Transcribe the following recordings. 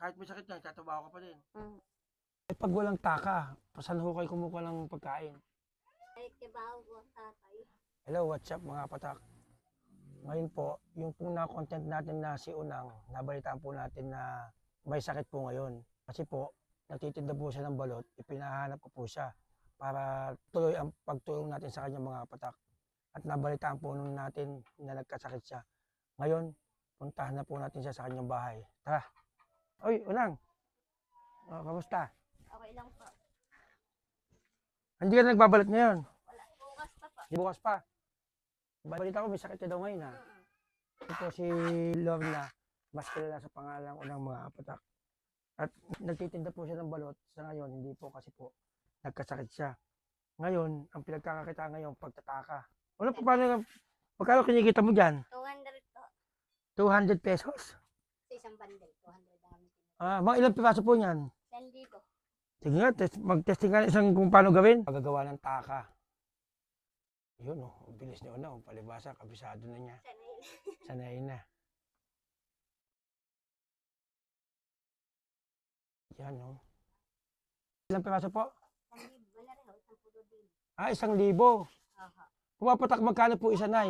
Kahit may sakit ka, tatabaho ka pa din. Mm. Eh, pag walang taka, saan ho kayo kumukuha ng pagkain? Ay, kibaw po tatay. Hello, what's up mga patak? Ngayon po, yung pong na-content natin na si Unang, nabalitaan po natin na may sakit po ngayon. Kasi po, nagtitinda po siya ng balot, ipinahanap ko po siya para tuloy ang pagtulong natin sa kanyang mga patak. At nabalitaan po nun natin na nagkasakit siya. Ngayon, puntahan na po natin siya sa kanyang bahay. Tara! Oy, Unang! Oh, kamusta? Okay lang po. Hindi ka na nagbabalot ngayon. Wala. Bukas pa po. Bukas pa. Balita ko, may sakit ka daw ngayon ha. Mm. Ito si Lorna, mas kilala sa pangalan ko ng mga apatak. At nagtitinda po siya ng balot. Sa ngayon, hindi po kasi po nagkasakit siya. Ngayon, ang pinagkakakita ngayon, pagtataka. Ano pa paano, magkano kinikita mo dyan? 200 po. 200 pesos? Sa isang bundle. 200 ang kami kinuha. Ah, mga ilang piraso po niyan? 10 ko. Sige nga, test, mag-testing ka isang kung paano gawin. Magagawa ng taka. Yun oh, ang bilis niya na, oh, palibasa, kabisado na niya. Sana yun. Sanay na. Yan, no? Ilang piraso po? Din. Ah, isang libo. Aha. Pumapatak magkano po isa, na.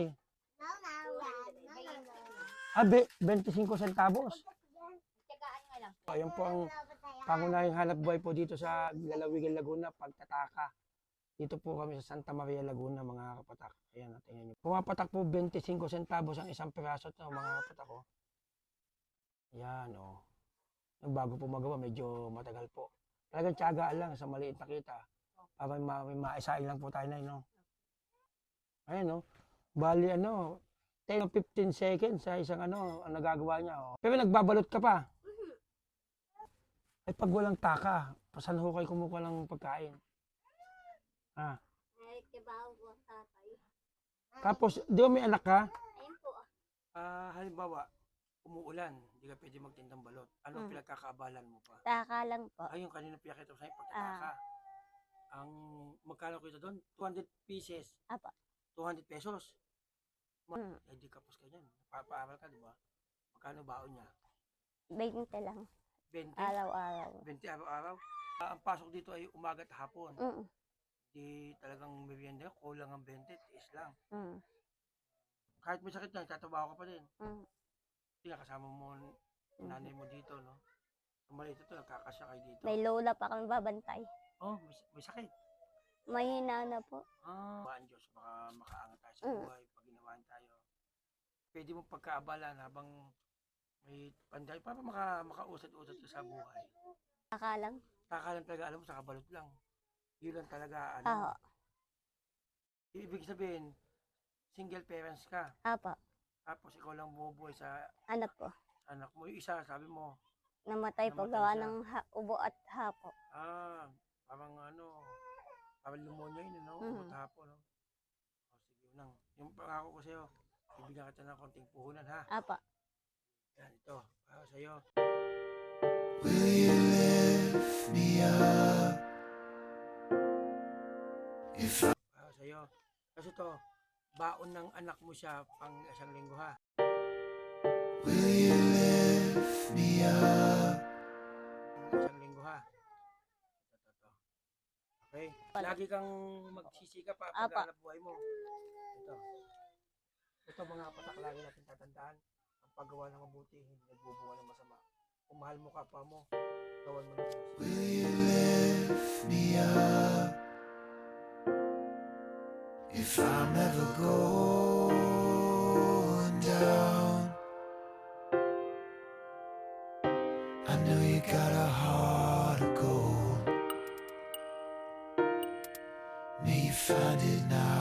Ah, be, 25 centavos. Ayan po ang pangunahing hanap buhay po dito sa Lalawigan, Laguna, pagtataka. Dito po kami sa Santa Maria, Laguna, mga kapatak. Ayan, tingnan nyo. Pumapatak po 25 centavos ang isang piraso ito, mga kapatak ko. Yan, oh. Yung bago po magawa, medyo matagal po. Talagang tiyagaan lang sa maliit na kita. Para may, ma- may maisain lang po tayo na, no? Ayan, oh. Bali, ano, 10 o 15 seconds sa isang ano, ang nagagawa niya. Oh. Pero nagbabalot ka pa. Ay, pag walang taka, saan ho kayo kumukuha ng pagkain? Ah, Ay, kibaw po tatay. tapos, di ba may anak ka? Ayun po. Ah, halimbawa, umuulan, hindi ka pwede magtindang balot. Anong Mm. pinagkakaabalan mo pa? Taka lang po. Ay, yung kanina pinakita ko sa'yo, pagtataka. Ang magkano kita doon? 200 pieces. Apa. 200 pesos. Ma- Mm. Eh, di kapos ka niyan. Papaaral ka, di ba? Magkano baon niya? 20 lang. 20? Araw-araw. 20 araw-araw? Ah, ang pasok dito ay umaga at hapon. Mm. Di talagang merienda, kulang ang 20, tiis lang. Mm. Kahit may sakit ka, tatabaho ka pa din. Mm. Nga kasama mo ang nanay mo dito, no? Ang maliit ito, nagkakasya kayo dito. May lola pa kami babantay. Oh, may, may sakit. Mahina na po. Ah, Maan Diyos, baka makaangat tayo sa Mm. buhay pag ginawahan tayo. Pwede mo pagkaabalan habang may panday para maka, makausad-usad ka sa buhay. Taka lang. Kakalan talaga, alam mo, sa kabalot lang. Yun lang talaga, ano. Oo. Ibig sabihin, single parents ka. Apa. Tapos ikaw lang bumubuhay sa Anak ko. anak mo. Yung isa, sabi mo, Namatay po Namatay gawa siya. ng ha- ubo at hapo. ah, parang ano, parang pneumonia yun, no? Mhm. Mm. Hapon, no? O, sige, nang. Yung pangako ko sa'yo, bibigyan kita ng konting puhunan, ha? Apa. Ito, para sa'yo. Will you lift me up? If I Para sa'yo. Kasi to, baon ng anak mo siya pang isang linggo, ha? will you lift me up? Pang isang linggo, ha? Ito, ito, ito. Okay? Lagi kang magsisika pa pag buhay mo. Ito. Ito mga patak lagi natin tatandaan. Ang paggawa ng mabuti, hindi nagbubunga ng masama. Kung mahal mo kapwa mo, gawan mo. Will you lift me up? If I'm ever going down, I know you got a heart of gold. May you find it now.